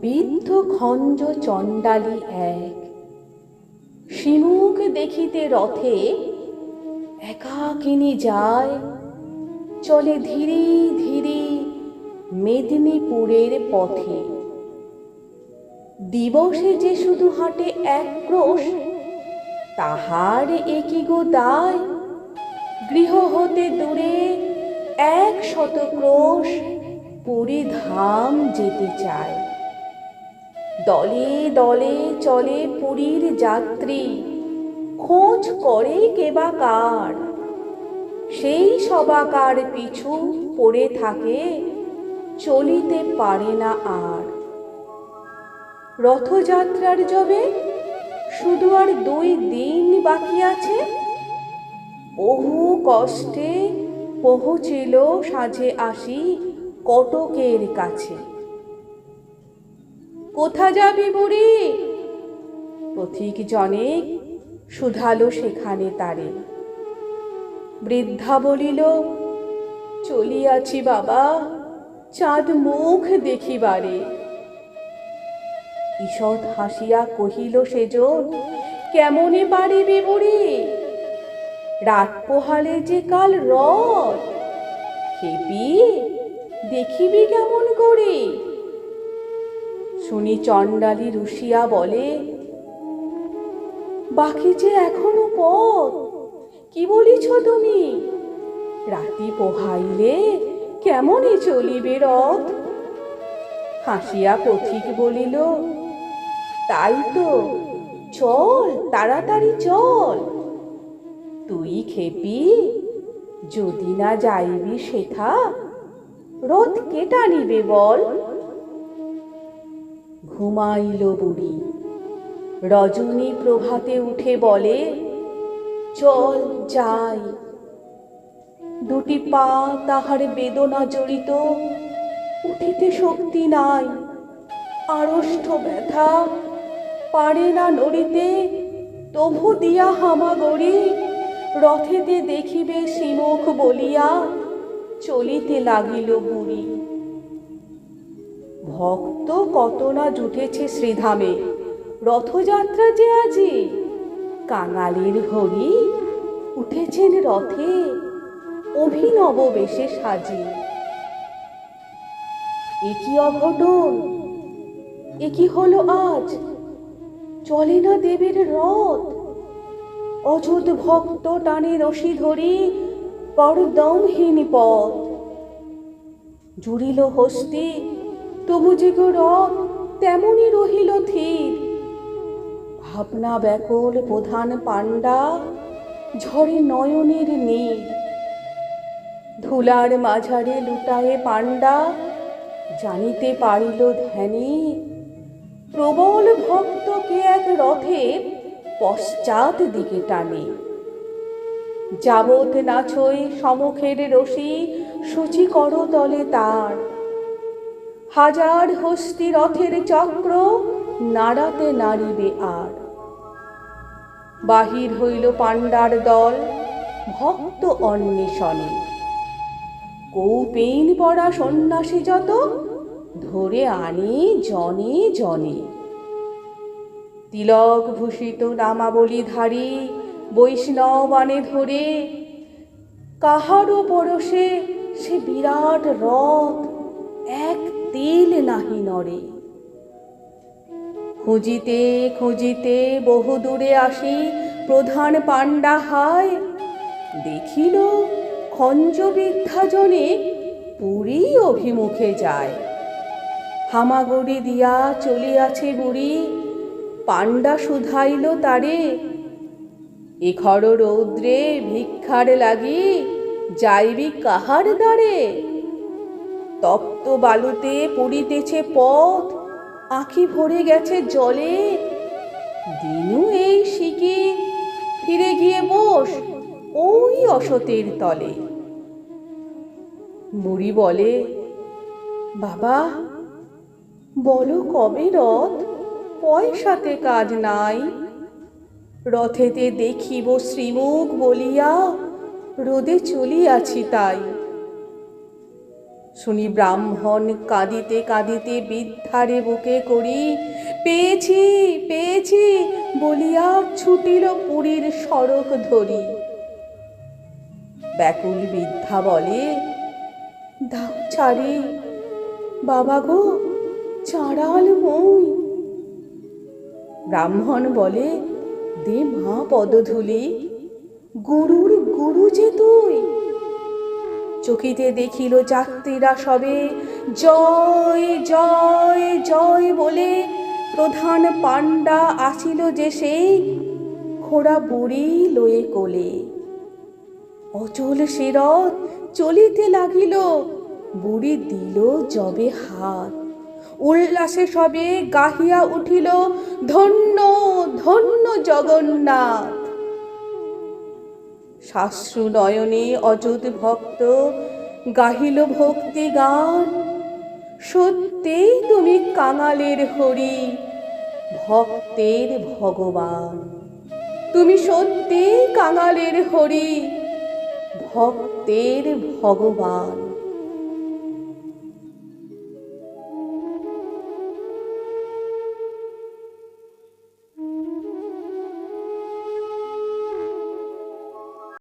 বৃদ্ধ খঞ্জ চণ্ডালী এক। শিমুখ দেখিতে রথে একাকিনী যায়। চলে ধীরে ধীরে মেদিনীপুরের পথে। দিবসে যে শুধু হাঁটে এক ক্রোশ, তাহার একই গো দায়? গৃহ হতে দূরে এক শত ক্রোশ, পুরী ধাম যেতে চায়। দলে দলে চলে পুরীর যাত্রী। খোঁজ করে কেবা কার? সেই সবাকার পিছু পড়ে থাকে, চলিতে পারে না আর। রথযাত্রার যবে শুধু আর দুই দিন বাকি আছে। বহু কষ্টে পৌঁছিল সাঁঝে আসি কটকের কাছে। কোথা যাবি বুড়ি? পথিক জনে, শুধালো সেখানে তারে। বৃদ্ধা বলিল, চলিয়াছি বাবা, চাঁদ মুখ দেখিবারে। ঈষৎ হাসিয়া কহিল সেজন, কেমনে পারিবি বুড়ি? রাত পোহালে যে কাল রথ, খেপি, দেখিবি কেমন করে? শুনি চণ্ডালী রুশিয়া বলে, বাকি যে এখনও পথ, কি বলিছ তুমি? রাতি পোহাইলে কেমনে চলিবে রথ? হাসিয়া পথিক বলিল, তাই তো, চল, তাড়াতাড়ি চল। তুই খেপি, যদি না যাইবি সেথা, রথ কেটা নিবে বল? ঘুমাইল বুড়ি। রজনী প্রভাতে উঠে বলে, চল যাই। দুটি পা তাহার বেদনা জড়িত, উঠিতে শক্তি নাই। আড়ষ্ট ব্যথা পারে না নড়িতে, তবু দিয়া হামাগড়ি রথেতে দেখিবে সিমুখ বলিয়া চলিতে লাগিল বুড়ি। ভক্ত কত না জুটেছে শ্রীধামে। রথযাত্রা যে আজি, কাঙালির হরি উঠেছেন রথে, অভিনব বেশে সাজি। একই অঘটন? একই হলো আজ? চলে না দেবের রথ? অযুত ভক্ত টানে রশি ধরি করদমহীন পথ। জুড়িল হস্তি তবু যে গো রথ তেমনই রহিল থির ভাবনা ব্যাকুল প্রধান পাণ্ডা ঝরে নয়নের নীর। ধুলার মাঝারে লুটায়ে পাণ্ডা, জানিতে পারিল ধ্যানে, প্রবল ভক্তকে এক রথে পশ্চাৎ দিকে টানে। যাবত নাছই সমুখের রশি, সূচি করতলে তার। হাজার হস্তি রথের চক্র নাড়াতে নাড়িবে আর। বাহির হইল পাণ্ডার দল, ভক্ত অন্বেষণে। কৌপেন পড়া সন্ন্যাসী যত, ধরে আনে জনে জনে। তিলক ভূষিত নামাবলীধারী বৈষ্ণবানে ধরে, কাহারও পরশে সে বিরাট রথ নাহি নড়ে। খুঁজিতে খুঁজিতে বহু দূরে আসি, প্রধান পাণ্ডা হায়, দেখিল খঞ্জবিদ্যাজনে পুরী অভিমুখে যায়। হামাগুড়ি দিয়া চলিয়াছে বুড়ি, পাণ্ডা শুধাইল তারে, এখর রৌদ্রে ভিক্ষার লাগি যাইবি কাহার দ্বারে? তপ্ত বালুতে পড়িতেছে পথ, আঁখি ভরে গেছে জলে। দিনু এই শিকি ফিরে গিয়ে বস ওই অসতের তলে। বুড়ি বলে, বাবা, বলো কবে রথ? পয়সাতে কাজ নাই। রথেতে দেখিব শ্রীমুখ বলিয়া, রোদে চলিয়াছি তাই। শুনি ব্রাহ্মণ কাঁদিতে কাঁদিতে বৃদ্ধারে বুকে করি, পেয়েছি পেয়েছি, বলিয়া ছুটিল পুরীর সড়ক ধরি। ব্যাকুল বৃদ্ধা বলে, দাও ছাড়ি বাবা গো চাড়াল মই। ব্রাহ্মণ বলে, দে মা পদধূলি, গুরুর গুরু যে তুই চকিতে দেখিল যাত্রীরা সবে। জয় জয় জয় বলে প্রধান পাণ্ডা আসিল যে সেই খোড়া বুড়ি লয়ে কোলে। অচল রথ চলিতে লাগিল, বুড়ি দিল জবে হাত। উল্লাসে সবে গাহিয়া উঠিল, ধন্য ধন্য জগন্নাথ। শাস্ত্রু নয়নে অযুত ভক্ত গাহিল ভক্তি গান। সত্যিই তুমি কাঙালের হরি, ভক্তের ভগবান। তুমি সত্যি কাঙালের হরি, ভক্তের ভগবান।